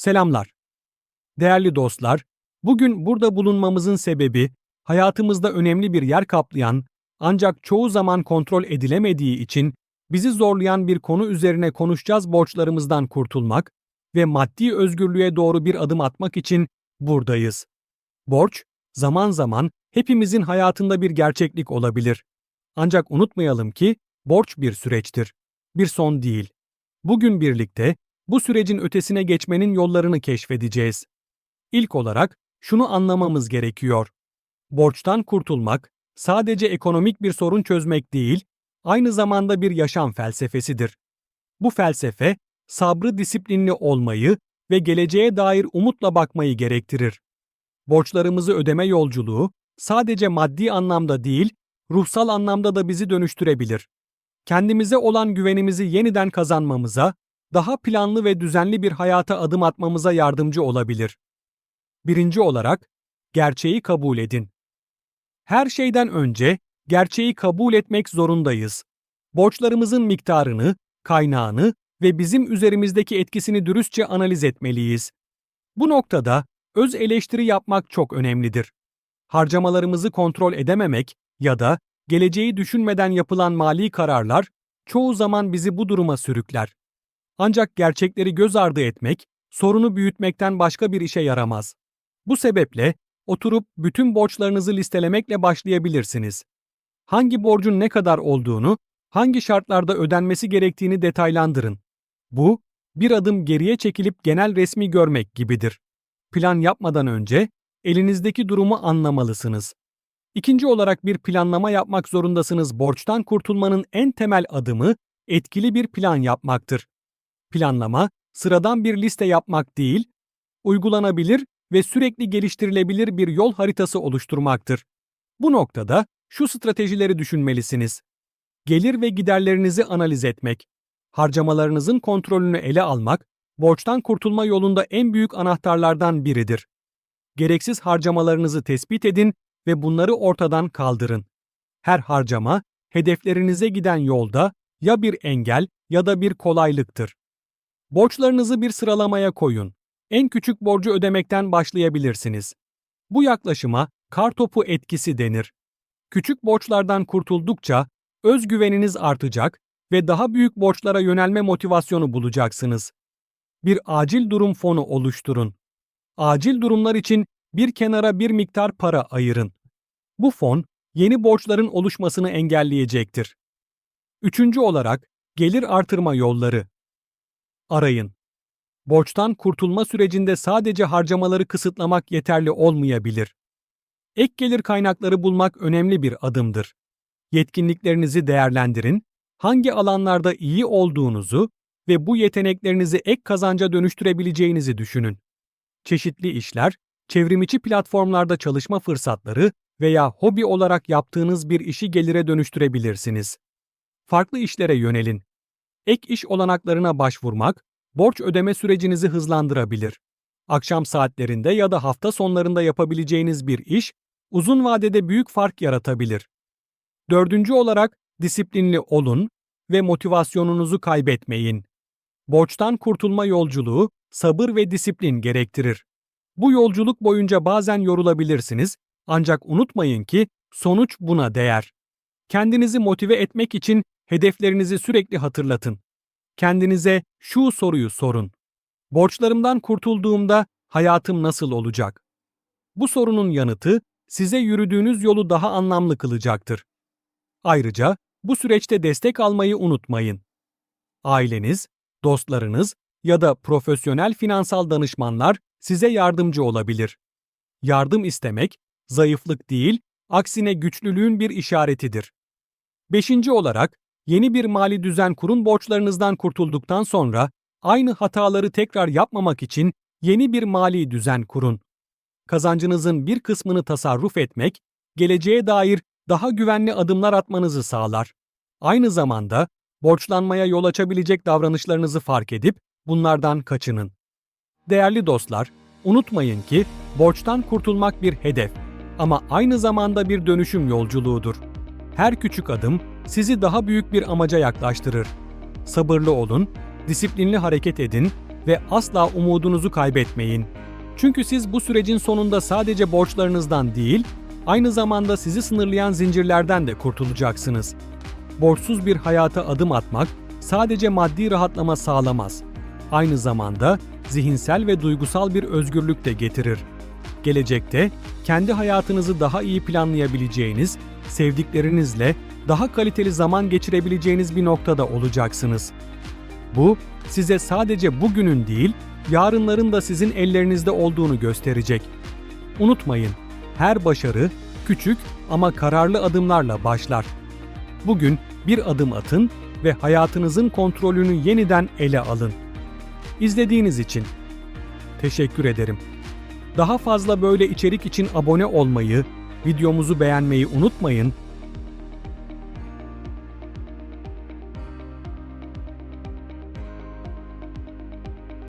Selamlar. Değerli dostlar, bugün burada bulunmamızın sebebi hayatımızda önemli bir yer kaplayan ancak çoğu zaman kontrol edilemediği için bizi zorlayan bir konu üzerine konuşacağız borçlarımızdan kurtulmak ve maddi özgürlüğe doğru bir adım atmak için buradayız. Borç, zaman zaman hepimizin hayatında bir gerçeklik olabilir. Ancak unutmayalım ki borç bir süreçtir, bir son değil. Bugün birlikte bu sürecin ötesine geçmenin yollarını keşfedeceğiz. İlk olarak şunu anlamamız gerekiyor. Borçtan kurtulmak sadece ekonomik bir sorun çözmek değil, aynı zamanda bir yaşam felsefesidir. Bu felsefe sabrı disiplinli olmayı ve geleceğe dair umutla bakmayı gerektirir. Borçlarımızı ödeme yolculuğu sadece maddi anlamda değil, ruhsal anlamda da bizi dönüştürebilir. Kendimize olan güvenimizi yeniden kazanmamıza, daha planlı ve düzenli bir hayata adım atmamıza yardımcı olabilir. Birinci olarak, gerçeği kabul edin. Her şeyden önce gerçeği kabul etmek zorundayız. Borçlarımızın miktarını, kaynağını ve bizim üzerimizdeki etkisini dürüstçe analiz etmeliyiz. Bu noktada öz eleştiri yapmak çok önemlidir. Harcamalarımızı kontrol edememek ya da geleceği düşünmeden yapılan mali kararlar çoğu zaman bizi bu duruma sürükler. Ancak gerçekleri göz ardı etmek, sorunu büyütmekten başka bir işe yaramaz. Bu sebeple oturup bütün borçlarınızı listelemekle başlayabilirsiniz. Hangi borcun ne kadar olduğunu, hangi şartlarda ödenmesi gerektiğini detaylandırın. Bu, bir adım geriye çekilip genel resmi görmek gibidir. Plan yapmadan önce elinizdeki durumu anlamalısınız. İkinci olarak bir planlama yapmak zorundasınız. Borçtan kurtulmanın en temel adımı etkili bir plan yapmaktır. Planlama, sıradan bir liste yapmak değil, uygulanabilir ve sürekli geliştirilebilir bir yol haritası oluşturmaktır. Bu noktada şu stratejileri düşünmelisiniz. Gelir ve giderlerinizi analiz etmek, harcamalarınızın kontrolünü ele almak, borçtan kurtulma yolunda en büyük anahtarlardan biridir. Gereksiz harcamalarınızı tespit edin ve bunları ortadan kaldırın. Her harcama, hedeflerinize giden yolda ya bir engel ya da bir kolaylıktır. Borçlarınızı bir sıralamaya koyun. En küçük borcu ödemekten başlayabilirsiniz. Bu yaklaşıma kartopu etkisi denir. Küçük borçlardan kurtuldukça özgüveniniz artacak ve daha büyük borçlara yönelme motivasyonu bulacaksınız. Bir acil durum fonu oluşturun. Acil durumlar için bir kenara bir miktar para ayırın. Bu fon yeni borçların oluşmasını engelleyecektir. Üçüncü olarak gelir artırma yolları. Arayın. Borçtan kurtulma sürecinde sadece harcamaları kısıtlamak yeterli olmayabilir. Ek gelir kaynakları bulmak önemli bir adımdır. Yetkinliklerinizi değerlendirin, hangi alanlarda iyi olduğunuzu ve bu yeteneklerinizi ek kazanca dönüştürebileceğinizi düşünün. Çeşitli işler, çevrimiçi platformlarda çalışma fırsatları veya hobi olarak yaptığınız bir işi gelire dönüştürebilirsiniz. Farklı işlere yönelin. Ek iş olanaklarına başvurmak, borç ödeme sürecinizi hızlandırabilir. Akşam saatlerinde ya da hafta sonlarında yapabileceğiniz bir iş, uzun vadede büyük fark yaratabilir. Dördüncü olarak disiplinli olun ve motivasyonunuzu kaybetmeyin. Borçtan kurtulma yolculuğu sabır ve disiplin gerektirir. Bu yolculuk boyunca bazen yorulabilirsiniz ancak unutmayın ki sonuç buna değer. Kendinizi motive etmek için hedeflerinizi sürekli hatırlatın. Kendinize şu soruyu sorun. Borçlarımdan kurtulduğumda hayatım nasıl olacak? Bu sorunun yanıtı size yürüdüğünüz yolu daha anlamlı kılacaktır. Ayrıca bu süreçte destek almayı unutmayın. Aileniz, dostlarınız ya da profesyonel finansal danışmanlar size yardımcı olabilir. Yardım istemek zayıflık değil, aksine güçlülüğün bir işaretidir. Beşinci olarak, yeni bir mali düzen kurun borçlarınızdan kurtulduktan sonra aynı hataları tekrar yapmamak için yeni bir mali düzen kurun. Kazancınızın bir kısmını tasarruf etmek, geleceğe dair daha güvenli adımlar atmanızı sağlar. Aynı zamanda borçlanmaya yol açabilecek davranışlarınızı fark edip bunlardan kaçının. Değerli dostlar, unutmayın ki borçtan kurtulmak bir hedef ama aynı zamanda bir dönüşüm yolculuğudur. Her küçük adım sizi daha büyük bir amaca yaklaştırır. Sabırlı olun, disiplinli hareket edin ve asla umudunuzu kaybetmeyin. Çünkü siz bu sürecin sonunda sadece borçlarınızdan değil, aynı zamanda sizi sınırlayan zincirlerden de kurtulacaksınız. Borçsuz bir hayata adım atmak sadece maddi rahatlama sağlamaz. Aynı zamanda zihinsel ve duygusal bir özgürlük de getirir. Gelecekte kendi hayatınızı daha iyi planlayabileceğiniz, sevdiklerinizle daha kaliteli zaman geçirebileceğiniz bir noktada olacaksınız. Bu size sadece bugünün değil, yarınların da sizin ellerinizde olduğunu gösterecek. Unutmayın, her başarı küçük ama kararlı adımlarla başlar. Bugün bir adım atın ve hayatınızın kontrolünü yeniden ele alın. İzlediğiniz için teşekkür ederim. Daha fazla böyle içerik için abone olmayı, videomuzu beğenmeyi unutmayın